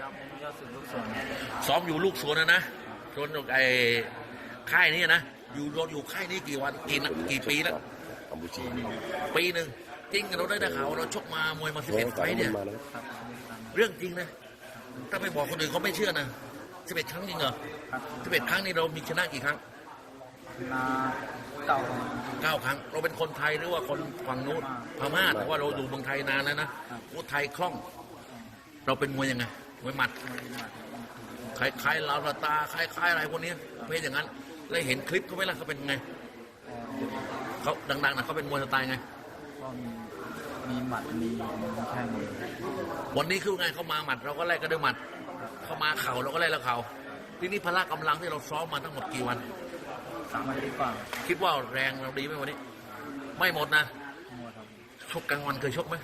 ครับผมยอดสุดลูกสวนซ้อมอยู่ลูกสวนนะนะจนไอ้ค่ายนี้นะอยู่โดนอยู่ค่ายนี้กี่วันกี่นัดกี่ปีแล้วกัมพูชีปีหนึ่งจริงเราได้ได้ข่าวเราชกมามวยมาสิบเอ็ดไฟต์เนี่ยมาแล้วครับผมครับเรื่องจริงนะถ้าไม่บอกคนอื่นเขาไม่เชื่อนะสิบเอ็ดครั้งจริงเหรอครับสิบเอ็ดครั้งนี่เรามีชนะกี่ครั้งนาเก่าของเก้าครั้ง เราเป็นคนไทยหรือว่าคนฝั่งนู้นพม่าแต่ว่าเราอยู่เมืองไทยนานแล้วนะพูดไทยคล่อง เราเป็นมวยยังไง มวยหมัดคล้ายๆลาวตาคล้าย ๆ อะไรพวกนี้ประเภทอย่างนั้น แล้วเห็นคลิปเขาไหมล่ะเขาเป็นไงเขาดังๆนะเขาเป็นมวยสไตล์ไงก็มีมีหมัดมีแข้งมีวันนี้คือไงเขามาหมัดเราก็ไล่ก็ด้วยหมัดเขามาเข่าเราก็ไล่แล้วเข่าทีนี้พละกำลังที่เราซ้อมมาทั้งหมดกี่วันสามอาทิตย์กว่าคิดว่าแรงเราดีไหมวันนี้ ไม่หมดนะหมดครับชกกลางวันเคยชกไหม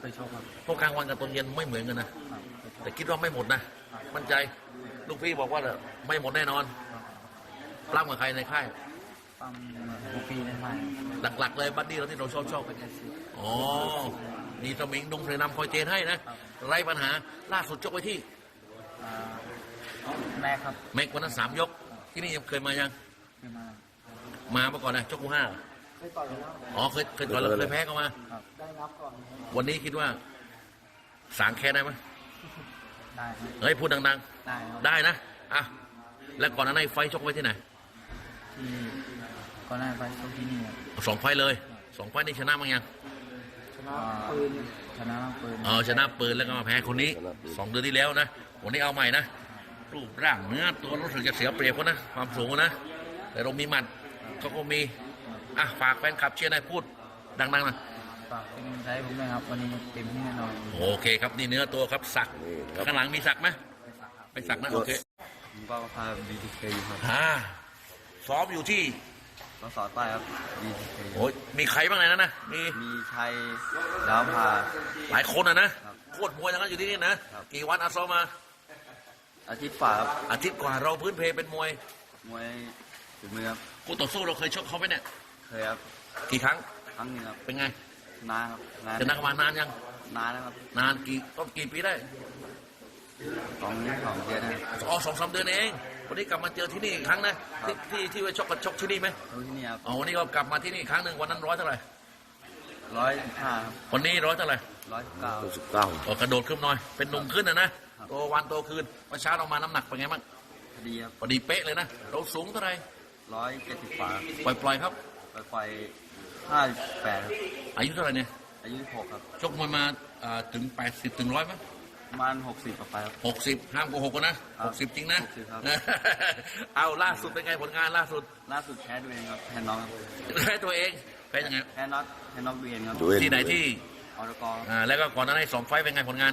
เคยชกครับเพราะกลางวันกับตอนเย็นไม่เหมือนกันนะ แต่คิดว่าไม่หมดนะ มั่นใจลูกพี่บอกว่าไม่หมดแน่นอนปล้ำกับใครในค่ายปั้มบุฟีได้ไหมหลักๆเลยบัดดี้เราที่เราชอบชอบเป็นเอซีอ๋อมีสมิงดงเทนำคอยเจนให้นะไรปัญหาล่าสุดชกไว้ที่อ่าแม่ครับเมกวันนั้นสามยก ที่นี่ยังเคยมายังคือมามาเมื่อก่อนนะชกกูห้าเคยต่อยแล้วอ๋อเคยเคยก่อนแล้วเคยแพ้เขามาครับได้นับก่อนวันนี้คิดว่าสางแค่ได้ไหม ได้ครับเฮ้ยพูดดังได้ครับๆ ได้นะอะแล้วก่อนหนั้นในไฟท์ชกไว้ที่ไหนที่ก็ได้ไปชกที่นี่ครับสองไฟท์เลยสองไฟท์นี่ชนะมั้งยังชนะปืนชนะปืนเออชนะปืนแล้วก็มาแพ้คนนี้สองเดือนที่แล้วนะวันนี้เอาใหม่นะรูปร่างเนื้อตัวรู้สึกจะเสียเปรียบเขานะความสูงนะ แต่เรามีหมัดเขาก็มีอะฝากแฟนคลับเชียร์นายพูดดังๆนะ ฝากเป็นกำลังใจให้ผมด้วยครับ วันนี้เต็มที่แน่นอนโอเคครับนี่เนื้อตัวครับสักนี่ครับข้างหลังมีสักไหมไปสักครับไม่สักนะโอเคผมก็พา BTK อยู่ครับอ่าซ้อมอยู่ที่รสอใต้ครับ BTK โอ้ยมีใครบ้างในนั้นนะมีมีชัยดาวพา หลายคนนะนะครับโคตรมวยทั้งนั้นอยู่ที่นี่นะครับกี่วันอาซ้อมมา อาทิตย์ฝ่าครับอาทิตย์กว่าเราพื้นเพเป็นมวย มวยฝีมือครับคู่ต่อสู้เราเคยชกเขาไหมเนี่ยเคยครับกี่ครั้งครั้งหนึงครับเป็นไง ชนะครับนานชนะกันมานานยังนานนะครับนานกี่ต้นกี่ปีได้สองสองเดือนนะครับอ๋อสองสามเดือนเองวันนี้กลับมาเจอที่นี่อีกครั้งนะที่ที่ที่ไปชกกันชกที่นี่ไหมรู้ที่นี่ครับอ๋อวันนี้ก็กลับมาที่นี่อีกครั้งหนึ่งวันนั้นร้อยเท่าไหร่ร้อยห้าครับวันนี้ร้อยเท่าไหร่ร้อยเก้าหกสิบเก้าก็กระโดดขึ้นหน่อย เป็นหนุ่มขึ้นนะนะโตวันโตคืนวันเช้าเรามาน้ำหนักเป็นไงบ้างพอดีครับพอดีเป๊ะเลยนะเราสูงเท่าไหร่ร้อยเจ็ดสิบฝ่าปล่อยปล่อยๆครับไปไฟ ห้าแปดครับอายุเท่าไหร่เนี่ยอายุหกครับชกมวยมาอ่าถึง 80 ถึงร้อยไหมประมาณหกสิบไปครับ หกสิบห้ามโกหกกันนะครัหบกสิบจริงนะ 60ครับ เอาล่าสุดเป็นไงผลงานล่าสุดล่าสุดแพ้ด้วยเองครับแพ้น้องครับแพ้ตัวเองแพ้ยังไงแพ้น็อตแพ้น็อกดูเองครับดูเอ็ที่ไหนที่ออตกอ่าแล้วก็ก่อนหน้านั้นสองไฟต์เป็นไงผลงาน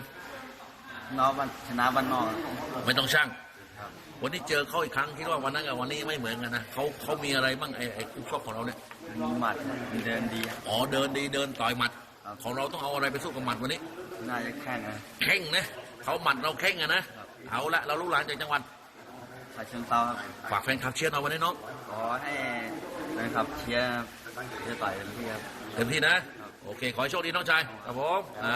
น้องวันชนะบ้านนอกไม่ต้องช่างครับ วันนี้เจอเขาอีกครั้งคิดว่าวันนั้นกับวันนี้ไม่เหมือนกันนะเขาเขามีอะไรบ้างไอ้ไอ้คู่ชกของเราเนี่ยมีหมัดมีเดินดีครับ อ๋อเดินดีเดินต่อยหมัด ครับ ของเราต้องเอาอะไรไปสู้กับหมัดวันนี้น่าจะแข่งนะเข่งนะเขาหมัดเราเข่งอะนะครับเอาละเราลูกหลานจากจังหวัดสายเชิงเตาครับฝากแฟนคลับเชียร์เราวันนี้น้องขอให้แฟนคลับเชียร์เชียร์ต่อยกันพี่ครับ เต็มที่นะ โอเค ขอให้โชคดีน้องชายครับผมอ่า